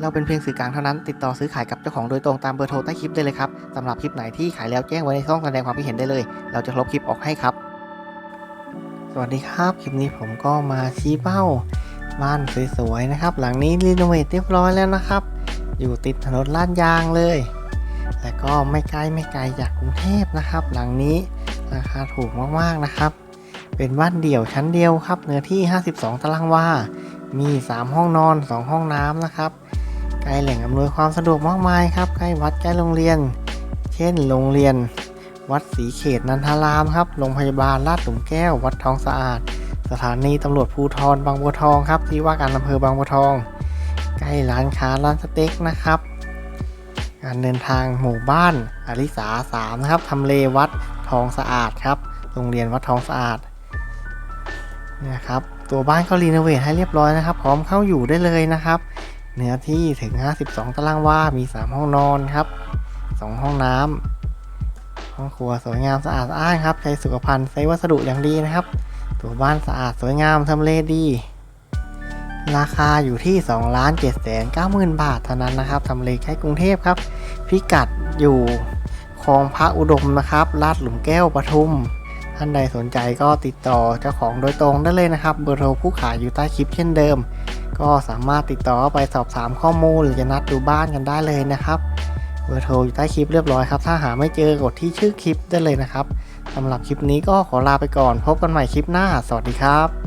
เราเป็นเพียงสื่อกลางเท่านั้น ติดต่อซื้อขายกับเจ้าของโดยตรงตามเบอร์โทรใต้คลิปได้เลยครับสำหรับคลิปไหนที่ขายแล้วแจ้งไว้ในช่องแสดงความคิดเห็นได้เลย เราจะลบคลิปออกให้ครับ สวัสดีครับ คลิปนี้ผมก็มาชี้เป้า บ้านสวยๆนะครับ หลังนี้รีโนเวทเรียบร้อยแล้วนะครับ อยู่ติดถนนลาดยางเลย และก็ไม่ไกลไม่ไกลจากกรุงเทพนะครับ หลังนี้ราคาถูกมากๆนะครับ เป็นบ้านเดี่ยวชั้นเดียวครับ เนื้อที่ 52 ตารางวา มี 3 ห้องนอน 2 ห้องน้ำนะครับ ใกล้แหล่งอำนวยความสะดวกมากมายครับใกล้วัดใกล้โรงเรียน เช่น โรงเรียน วัดศรีเขตนันทารามครับโรงพยาบาลลาดหลุมแก้ว วัดทองสะอาด สถานีตำรวจภูธรบางบัวทองครับที่ว่าการอำเภอบางบัวทอง ใกล้ร้านค้าร้านสเต็กนะครับ การเดินทางหมู่บ้านอริสาสามนะครับทำเลวัดทองสะอาดครับโรงเรียนวัดทองสะอาดนี่ยครับตัวบ้านก็รีโนเวทให้เรียบร้อยนะครับ พร้อมเข้าอยู่ได้เลยนะครับ เนื้อที่ถึง 52 ตารางวา มี 3 ห้องนอนครับ 2 ห้องน้ำห้องครัวสวยงามสะอาดสะอ้านครับ ใช้สุขภัณฑ์ใช้วัสดุอย่างดีนะครับ ตัวบ้านสะอาดสวยงามทำเลดี ราคาอยู่ที่2ล้าน7 9 0 0 0 0บาทเท่านั้นนะครับทำเลใกล้กรุงเทพครับ พิกัดอยู่คลองพระอุดมนะครับ ลาดหลุมแก้วปทุม ท่านใดสนใจก็ติดต่อเจ้าของโดยตรงได้เลยนะครับเบอร์โทรผู้ขายอยู่ใต้คลิปเช่นเดิม ก็สามารถติดต่อไปสอบถามข้อมูล หรือจะนัดดูบ้านกันได้เลยนะครับเบอร์โทรอยู่ใต้คลิปเรียบร้อยครับ ถ้าหาไม่เจอกดที่ชื่อคลิปได้เลยนะครับสำหรับคลิปนี้ก็ขอลาไปก่อน พบกันใหม่คลิปหน้า สวัสดีครับ